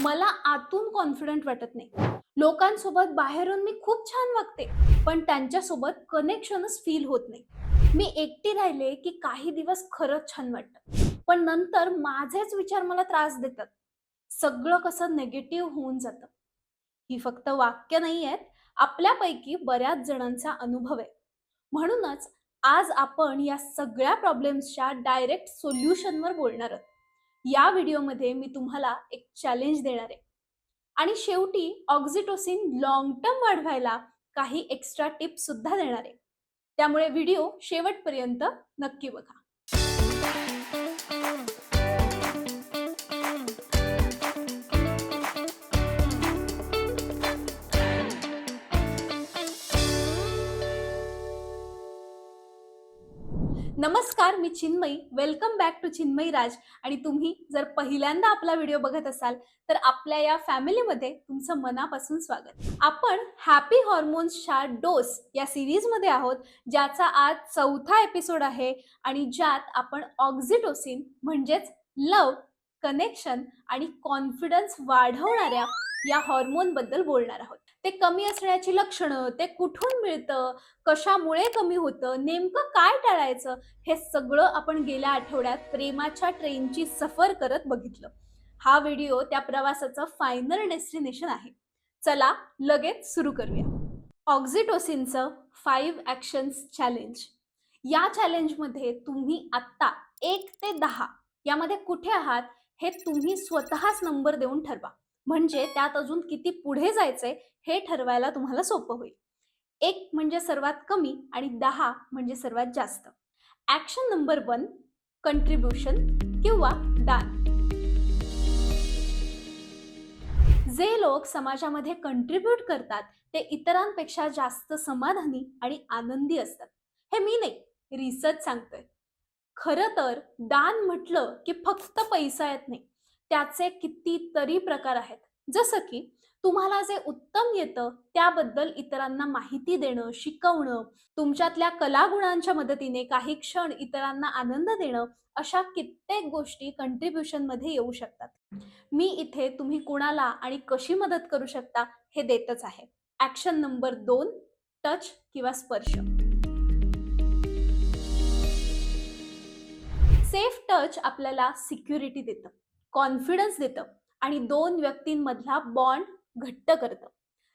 मला आतून कॉन्फिडंट वाटत नाही. लोकांसोबत बाहेरून मी खूप छान वागते पण त्यांच्यासोबत कनेक्शनच फील होत नाही. मी एकटी राहिले की काही दिवस खरंच छान वाटतं. पण नंतर माझेच विचार मला त्रास देतात. सगळं कसं नेगेटिव्ह होऊन जातं. ही फक्त वाक्य नाही आहेत आपल्यापैकी बऱ्याच जणांचा अनुभव आहे. म्हणूनच आज आपण या सगळ्या प्रॉब्लेम्सच्या डायरेक्ट सोल्युशनवर बोलणार आहोत. या व्हिडिओमध्ये मी तुम्हाला एक चॅलेंज देणार आहे. आणि शेवटी ऑक्झिटोसिन लॉंग टर्म वाढवायला काही एक्स्ट्रा टिप्स सुद्धा देणार आहे. त्यामुळे व्हिडिओ शेवटपर्यंत नक्की बघा. नमस्कार मी Chinmayi. Welcome back to Chinmayi Raj. आणि तुम्ही जर पहिल्यांदा आपला व्हिडिओ बघत असाल तर आपल्या या फॅमिलीमध्ये तुमचं मनापासून स्वागत. आपण हॅपी हॉर्मोन्सच्या डोस या सिरीजमध्ये आहोत ज्याचा आज चौथा एपिसोड आहे आणि ज्यात आपण ऑक्झिटोसिन म्हणजेच लव कनेक्शन आणि कॉन्फिडन्स वाढवणाऱ्या या हॉर्मोनबद्दल बोलणार आहोत. ते कमी असण्याची लक्षणं ते कुठून मिळतं कशामुळे कमी होतं नेमकं काय टाळायचं हे सगळं आपण गेल्या आठवड्यात प्रेमाच्या ट्रेनची सफर करत बघितलं. हा व्हिडिओ त्या प्रवासाचं फायनल डेस्टिनेशन आहे. चला लगेच सुरू करूया. ऑक्झिटोसिनचं फाईव्ह ॲक्शन्स चॅलेंज या चॅलेंजमध्ये तुम्ही आत्ता एक ते दहा यामध्ये कुठे आहात हे तुम्ही स्वतःच नंबर देऊन ठरवा. म्हणजे त्यात अजून किती पुढे जायचंय हे ठरवायला तुम्हाला सोपं होईल. एक म्हणजे सर्वात कमी आणि दहा म्हणजे सर्वात जास्त. ॲक्शन नंबर वन कंट्रीब्युशन किंवा दान. जे लोक समाजामध्ये कंट्रीब्यूट करतात ते इतरांपेक्षा जास्त समाधानी आणि आनंदी असतात. हे मी नाही रिसर्च सांगतोय. खरं तर दान म्हटलं की फक्त पैसा येत नाही. त्याचे कितीतरी प्रकार आहेत. जसं की तुम्हाला जे उत्तम येतं त्याबद्दल इतरांना माहिती देणं शिकवणं तुमच्यातल्या कलागुणांच्या मदतीने काही क्षण इतरांना आनंद देणं अशा कित्येक गोष्टी कंट्रीब्युशनमध्ये येऊ शकतात. मी इथे तुम्ही कुणाला आणि कशी मदत करू शकता हे देतच आहे. ऍक्शन नंबर दोन टच किंवा स्पर्श. सेफ टच आपल्याला सिक्युरिटी देतं. कॉन्फिडन्स देतं आणि दोन व्यक्तींमधला बॉन्ड घट्ट करतं.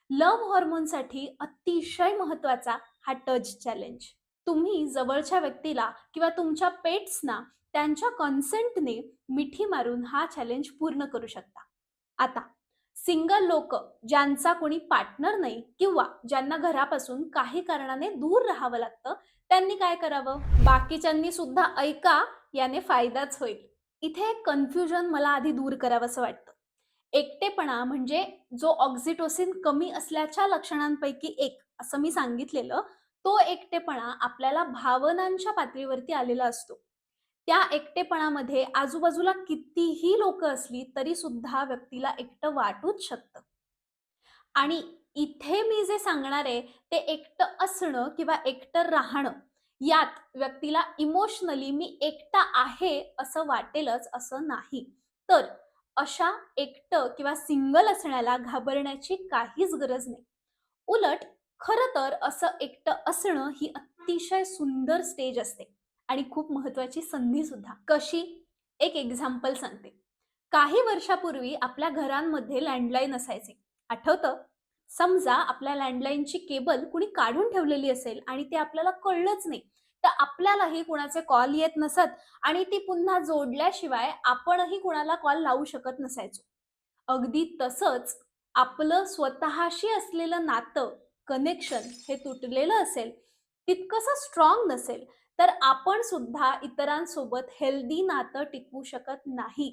लव्ह हॉर्मोनसाठी अतिशय महत्त्वाचा हा टच चॅलेंज तुम्ही जवळच्या व्यक्तीला किंवा तुमच्या पेट्सना त्यांच्या कॉन्सेंटने मिठी मारून हा चॅलेंज पूर्ण करू शकता. आता सिंगल लोक ज्यांचा कोणी पार्टनर नाही किंवा ज्यांना घरापासून काही कारणाने दूर राहावं लागतं त्यांनी काय करावं? बाकीच्यांनी सुद्धा ऐका याने फायदाच होईल. इथे कन्फ्युजन मला आधी दूर करावंसं वाटतं. एकटेपणा म्हणजे जो ऑक्झिटोसिन कमी असल्याच्या लक्षणांपैकी एक असं मी सांगितलेलं तो एकटेपणा आपल्याला भावनांच्या पातळीवरती आलेला असतो. त्या एकटेपणामध्ये आजूबाजूला कितीही लोक असली तरी सुद्धा व्यक्तीला एकटं वाटूच शकतं. आणि इथे मी जे सांगणार आहे ते एकटं असणं किंवा एकटं राहणं यात व्यक्तीला इमोशनली मी एकटा आहे असं वाटेलच असं नाही. तर अशा एकटं किंवा सिंगल असण्याला घाबरण्याची काहीच गरज नाही. उलट खरं तर असं एकटं असणं ही अतिशय सुंदर स्टेज असते आणि खूप महत्वाची संधी सुद्धा. कशी? एक एक्झाम्पल सांगते. काही वर्षापूर्वी आपल्या घरांमध्ये लँडलाईन असायचे. आठवतं? समजा आपल्या लँडलाईनची केबल कुणी काढून ठेवलेली असेल आणि ते आपल्याला कळलंच नाही तर आपल्यालाही कुणाचे कॉल येत नसत आणि ती पुन्हा जोडल्याशिवाय आपणही कुणाला कॉल लावू शकत नसायचो. अगदी तसंच आपलं स्वतःशी असलेलं नातं कनेक्शन हे तुटलेलं असेल तितकंसं स्ट्रॉंग नसेल तर आपण सुद्धा इतरांसोबत हेल्दी नातं टिकवू शकत नाही.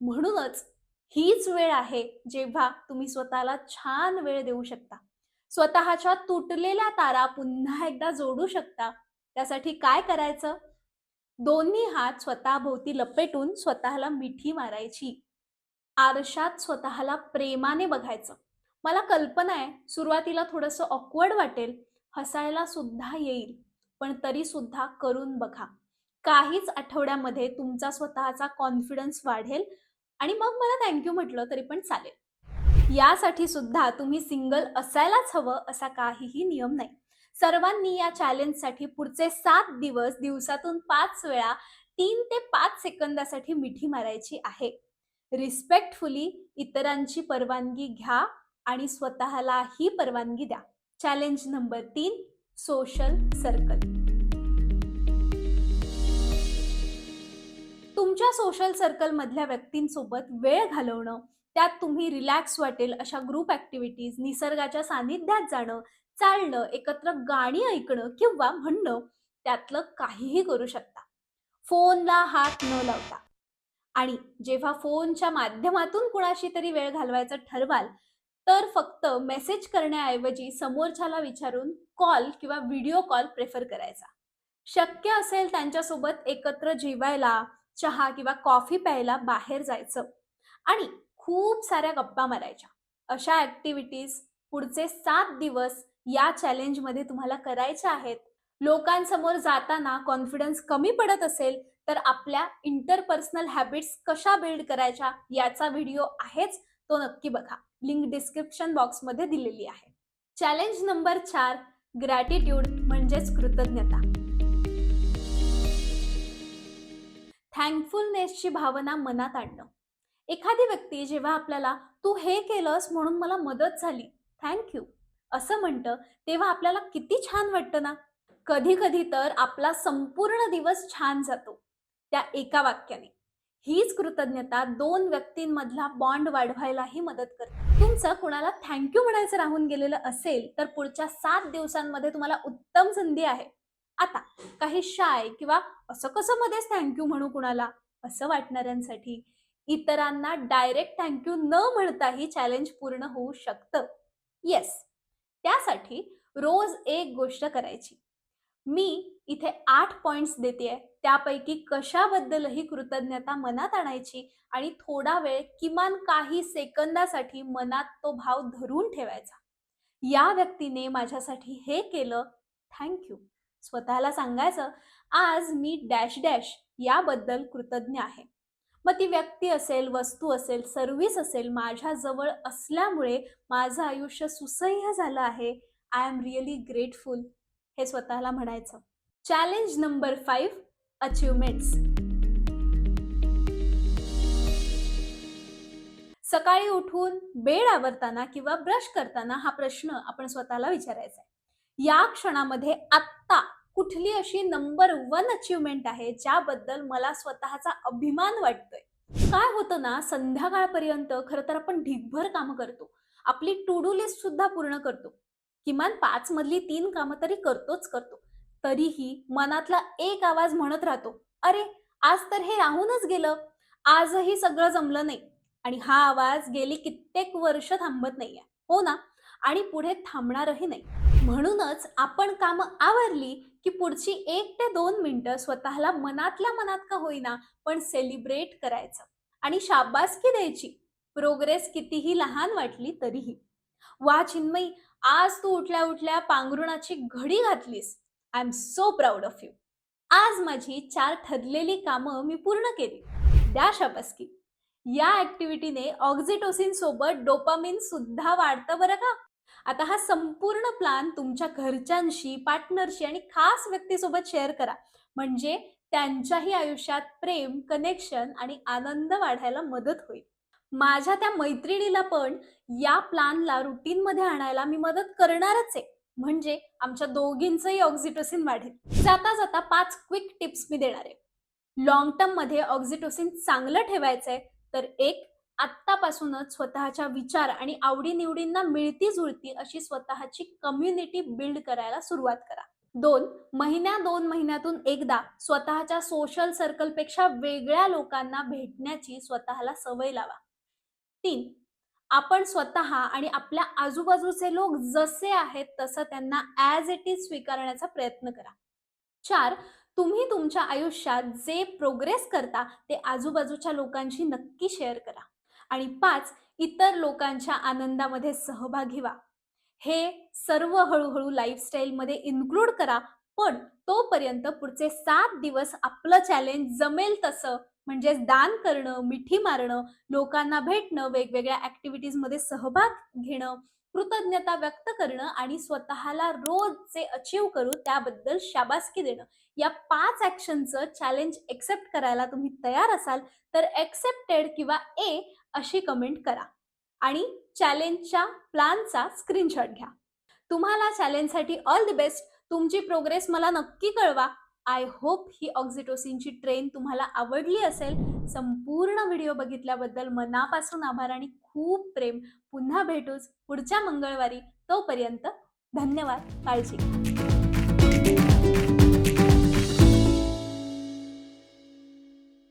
म्हणूनच हीच वेळ आहे जेव्हा तुम्ही स्वतःला छान वेळ देऊ शकता. स्वतःच्या तुटलेल्या तारा पुन्हा एकदा जोडू शकता. त्यासाठी काय करायचं? दोन्ही हात स्वतःभोवती लपेटून स्वतःला मिठी मारायची. आरशात स्वतःला प्रेमाने बघायचं. मला कल्पना आहे सुरुवातीला थोडंसं ऑकवर्ड वाटेल हसायला सुद्धा येईल पण तरी सुद्धा करून बघा. काहीच आठवड्यामध्ये तुमचा स्वतःचा कॉन्फिडन्स वाढेल आणि मग मला थँक्यू म्हटलं तरी पण चालेल. यासाठी सुद्धा तुम्ही सिंगल असायलाच हवं असा काहीही नियम नाही. सर्वांनी या चॅलेंजसाठी पुढचे सात दिवस दिवसातून पाच वेळा तीन ते पाच सेकंदासाठी मिठी मारायची आहे. रिस्पेक्टफुली इतरांची परवानगी घ्या आणि स्वतःलाही परवानगी द्या. चॅलेंज नंबर तीन सोशल सर्कल तुमच्या सोशल सर्कलमधल्या व्यक्तींसोबत वेळ घालवणं त्यात तुम्ही रिलॅक्स वाटेल अशा ग्रुप ॲक्टिव्हिटीज निसर्गाच्या सानिध्यात जाणं चालणं एकत्र गाणी ऐकणं किंवा म्हणणं त्यातलं काहीही करू शकता. फोनला हात न लावता. आणि जेव्हा फोनच्या माध्यमातून कुणाशी तरी वेळ घालवायचं ठरवाल तर फक्त मेसेज करण्याऐवजी समोरच्याला विचारून कॉल किंवा व्हिडिओ कॉल प्रेफर करायचा. शक्य असेल त्यांच्यासोबत एकत्र जेवायला चहा किंवा कॉफी प्यायला बाहेर जायचं. आणि खूप साऱ्या गप्पा मारायच्या. अशा ऍक्टिव्हिटीज पुढचे सात दिवस या चॅलेंजमध्ये तुम्हाला करायच्या आहेत. लोकांसमोर जाताना कॉन्फिडन्स कमी पडत असेल तर आपल्या इंटरपर्सनल हॅबिट्स कशा बिल्ड करायच्या याचा व्हिडिओ आहेच तो नक्की बघा. लिंक डिस्क्रिप्शन बॉक्समध्ये दिलेली आहे. चॅलेंज नंबर चार ग्रॅटिट्यूड म्हणजेच कृतज्ञता. थँकफुलनेसची भावना मनात आणणं. एखादी व्यक्ती जेव्हा आपल्याला तू हे केलंस म्हणून मला मदत झाली थँक्यू असं म्हणतं तेव्हा आपल्याला किती छान वाटतं ना? कधी कधी तर आपला संपूर्ण दिवस छान जातो त्या एका वाक्याने. हीच कृतज्ञता दोन व्यक्तींमधला बॉन्ड वाढवायलाही मदत करते. तुमचं कुणाला थँक्यू म्हणायचं राहून गेलेलं असेल तर पुढच्या सात दिवसांमध्ये तुम्हाला उत्तम संधी आहे. आता काही शाय किंवा असं कसं मध्येच थँक्यू म्हणू कुणाला? असं वाटणाऱ्यांसाठी इतरांना डायरेक्ट थँक्यू न म्हणताही चॅलेंज पूर्ण होऊ शकतं. येस त्यासाठी रोज एक गोष्ट करायची. मी इथे आठ पॉइंट्स देते त्यापैकी कशाबद्दलही कृतज्ञता मनात आणायची आणि थोडा वेळ किमान काही सेकंदासाठी मनात तो भाव धरून ठेवायचा. या व्यक्तीने माझ्यासाठी हे केलं. थँक्यू स्वतःला सांगायचं आज मी डॅश डॅश याबद्दल कृतज्ञ आहे. मग ती व्यक्ती असेल वस्तू असेल सर्व्हिस असेल माझ्या जवळ असल्यामुळे माझं आयुष्य सुसह्य झालं आहे. आय एम रिअली ग्रेटफुल हे स्वतःला म्हणायचं. चॅलेंज नंबर फाईव्ह अचिव्हमेंट्स सकाळी उठून बेड आवरताना किंवा ब्रश करताना हा प्रश्न आपण स्वतःला विचारायचा आहे. या क्षणामध्ये आत्ता कुठली अशी नंबर वन अचिव्हमेंट आहे ज्याबद्दल मला स्वतःचा अभिमान वाटतोय? काय होतं ना संध्याकाळपर्यंत खरं तर आपण ढिगभर कामं करतो. आपली टू डू लिस्ट सुद्धा पूर्ण करतो. किमान पाच मधली तीन कामं तरी करतोच करतो. तरीही मनातला एक आवाज म्हणत राहतो अरे आज तर हे राहूनच गेलं. आजही सगळं जमलं नाही. आणि हा आवाज गेली कित्येक वर्ष थांबत नाहीये. हो ना? आणि पुढे थांबणारही नाही. म्हणूनच आपण कामं आवरली की पुढची एक ते दोन मिनिटं स्वतःला मनातल्या मनात का होईना पण सेलिब्रेट करायचं. आणि शाबासकी द्यायची. प्रोग्रेस कितीही लहान वाटली तरीही. वा चिन्मयी आज तू उठल्या उठल्या पांघरुणाची घडी घातलीस. I am so proud of you आज माझी चार ठरलेली कामं मी पूर्ण केली. द्या शाबासकी. या ऍक्टिव्हिटीने ऑक्झिटोसिन सोबत डोपामिन सुद्धा वाढतं बरं का? आता हा संपूर्ण प्लान तुमच्या घरच्यांशी पार्टनरशी आणि खास व्यक्तीसोबत शेअर करा. म्हणजे त्यांच्याही आयुष्यात प्रेम कनेक्शन आणि आनंद वाढायला मदत होईल. माझ्या त्या मैत्रिणीला पण या प्लानला रुटीनमध्ये आणायला मी मदत करणारच आहे. म्हणजे आमच्या दोघींचंही ऑक्झिटोसिन वाढेल. जाता जाता पाच क्विक टिप्स मी देणार आहे. लॉंग टर्ममध्ये ऑक्झिटोसिन चांगलं ठेवायचंय तर एक आत्तापासूनच स्वतःच्या विचार आणि आवडीनिवडींना मिळती जुळती अशी स्वतःची कम्युनिटी बिल्ड करायला सुरुवात करा. दोन महिन्या दोन महिन्यातून एकदा स्वतःच्या सोशल सर्कलपेक्षा वेगळ्या लोकांना भेटण्याची स्वतःला सवय लावा. तीन आपण स्वतः आणि आपल्या आजूबाजूचे लोक जसे आहेत तसं त्यांना ॲज इट इज स्वीकारण्याचा प्रयत्न करा. चार तुम्ही तुमच्या आयुष्यात जे प्रोग्रेस करता ते आजूबाजूच्या लोकांशी नक्की शेअर करा. आणि पाच इतर लोकांच्या आनंदामध्ये सहभागी व्हा. हे सर्व हळूहळू लाईफस्टाईलमध्ये इन्क्लूड करा पण तोपर्यंत पुढचे सात दिवस आपलं चॅलेंज जमेल तसं. म्हणजेच दान करणं मिठी मारणं लोकांना भेटणं वेगवेगळ्या ऍक्टिव्हिटीजमध्ये सहभाग घेणं कृतज्ञता व्यक्त करणं आणि स्वतःला रोज जे अचीव करू त्याबद्दल शाबासकी देणं. या पाच ॲक्शनचं चॅलेंज एक्सेप्ट करायला तुम्ही तयार असाल तर एक्सेप्टेड किंवा ए अशी कमेंट करा. आणि चॅलेंजच्या प्लॅनचा स्क्रीनशॉट घ्या. तुम्हाला चॅलेंजसाठी ऑल द बेस्ट तुमची प्रोग्रेस मला नक्की कळवा. आय होप ही ऑक्झिटोसिनची ट्रेन तुम्हाला आवडली असेल. संपूर्ण व्हिडिओ बघितल्याबद्दल मनापासून आभार आणि खूप प्रेम. पुन्हा भेटूच पुढच्या मंगळवारी. तोपर्यंत धन्यवाद. काळजी. घ्या.